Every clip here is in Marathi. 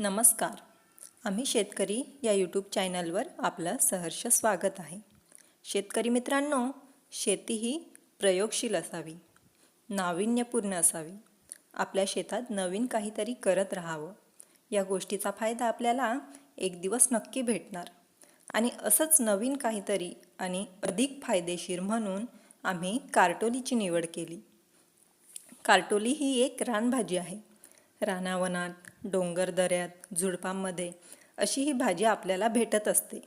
नमस्कार. आम्ही शेतकरी या यूट्यूब चॅनलवर आपलं सहर्ष स्वागत आहे. शेतकरी मित्रांनो शेती ही प्रयोगशील असावी नाविन्यपूर्ण असावी. आपल्या शेतात नवीन काहीतरी करत राहावं. या गोष्टीचा फायदा आपल्याला एक दिवस नक्की भेटणार. आणि असंच नवीन काहीतरी आणि अधिक फायदेशीर म्हणून आम्ही कार्टोलीची निवड केली. कार्टोली ही एक रानभाजी आहे. रानावनात डोंगर दऱ्यात झुडपांमध्ये अशी ही भाजी आपल्याला भेटत असते.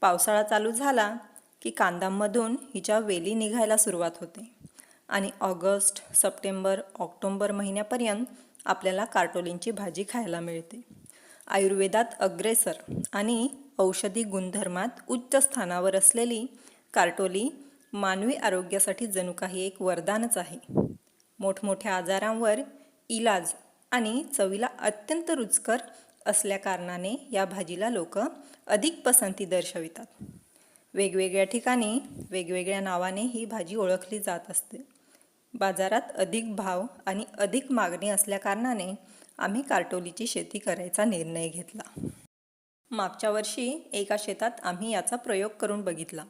पावसाळा चालू झाला की कांदांमधून हिच्या वेली निघायला सुरुवात होते आणि ऑगस्ट सप्टेंबर ऑक्टोंबर महिन्यापर्यंत आपल्याला कार्टोलींची भाजी खायला मिळते. आयुर्वेदात अग्रेसर आणि औषधी गुणधर्मात उच्च स्थानावर असलेली कार्टोली मानवी आरोग्यासाठी जणू काही एक वरदानच आहे. मोठमोठ्या आजारांवर इलाज आणि चवीला अत्यंत रुचकर असल्याकारणाने या भाजीला लोक अधिक पसंती दर्शवितात. वेगवेगळ्या ठिकाणी वेगवेगळ्या नावाने ही भाजी ओळखली जात असते. बाजारात अधिक भाव आणि अधिक मागणी असल्याकारणाने आम्ही कार्टोलीची शेती करायचा निर्णय घेतला. मागच्या वर्षी एका शेतात आम्ही याचा प्रयोग करून बघितला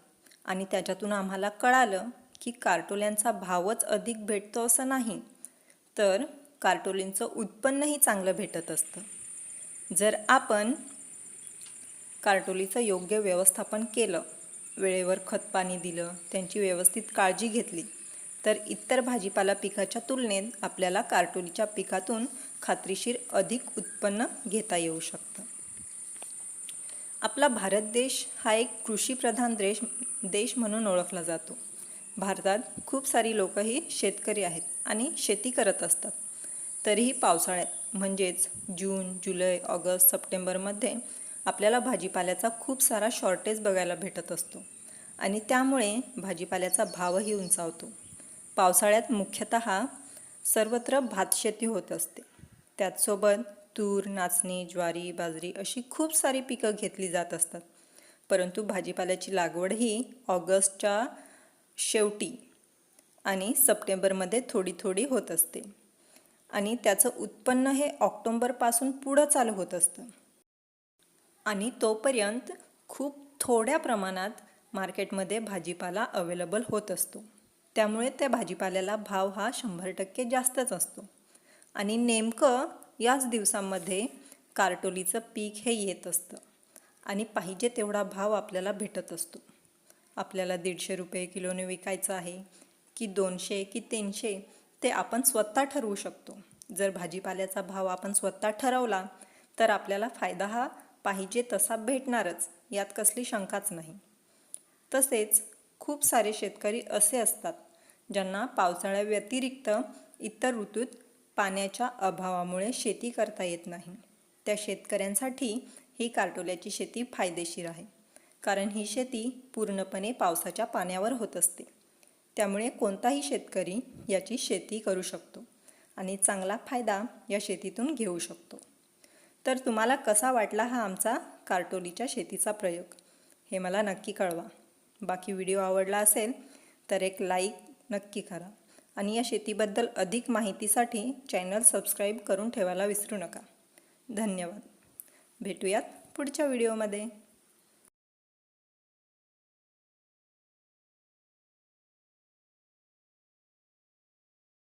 आणि त्याच्यातून आम्हाला कळालं की कार्टोल्यांचा भावच अधिक भेटतो असं नाही. तर कार्टोलींचं उत्पन्नही चांगलं भेटत असतं. जर आपण कार्टोलीचं योग्य व्यवस्थापन केलं वेळेवर खतपाणी दिलं त्यांची व्यवस्थित काळजी घेतली तर इतर भाजीपाला पिकाच्या तुलनेत आपल्याला कार्टोलीच्या पिकातून खात्रीशीर अधिक उत्पन्न घेता येऊ शकतं. आपला भारत देश हा एक कृषीप्रधान देश देश म्हणून ओळखला जातो. भारतात खूप सारी लोकंही शेतकरी आहेत आणि शेती करत असतात. तरीही पावसाळ्यात म्हणजेच जून जुलै ऑगस्ट सप्टेंबरमध्ये आपल्याला भाजीपाल्याचा खूप सारा शॉर्टेज बघायला भेटत असतो. आणि त्यामुळे भाजीपाल्याचा भावही उंचावतो. पावसाळ्यात मुख्यतः सर्वत्र भातशेती होत असते. त्याचसोबत तूर नाचणी ज्वारी बाजरी अशी खूप सारी पिकं घेतली जात असतात. परंतु भाजीपाल्याची लागवड ही ऑगस्टच्या शेवटी आणि सप्टेंबरमध्ये थोडी थोडी होत असते. आणि त्याचं उत्पन्न हे ऑक्टोंबरपासून पुढं चालू होत असतं. आणि तोपर्यंत खूप थोड्या प्रमाणात मार्केटमध्ये भाजीपाला अवेलेबल होत असतो. त्यामुळे त्या भाजीपाल्याला भाव हा शंभर टक्के जास्तच असतो. आणि नेमकं याच दिवसांमध्ये कार्टोलीचं पीक हे येत असतं. आणि पाहिजे तेवढा भाव आपल्याला भेटत असतो. आपल्याला दीडशे रुपये किलोने विकायचं आहे की दोनशे की तीनशे ते आपण स्वतः ठरवू शकतो. जर भाजीपाल्याचा भाव आपण स्वतः ठरवला तर आपल्याला फायदा हा पाहिजे तसा भेटणारच यात कसली शंकाच नाही. तसेच खूप सारे शेतकरी असे असतात ज्यांना पावसाळ्याव्यतिरिक्त इतर ऋतूत पाण्याच्या अभावामुळे शेती करता येत नाही. त्या शेतकऱ्यांसाठी ही कार्टोल्याची शेती फायदेशीर आहे कारण ही शेती पूर्णपणे पावसाच्या पाण्यावर होत असते. त्यामुळे कोणताही शेतकरी याची शेती करू शकतो. आणि चांगला फायदा या शेतीतून घेऊ शकतो. तर तुम्हाला कसा वाटला हा आमचा कार्टोलीच्या शेतीचा प्रयोग? हे मला नक्की कळवा. बाकी व्हिडिओ आवडला असेल तर एक लाईक नक्की करा आणि या शेतीबद्दल अधिक माहितीसाठी चॅनल सबस्क्राईब करून ठेवायला विसरू नका. धन्यवाद. भेटूयात पुढच्या व्हिडिओमध्ये.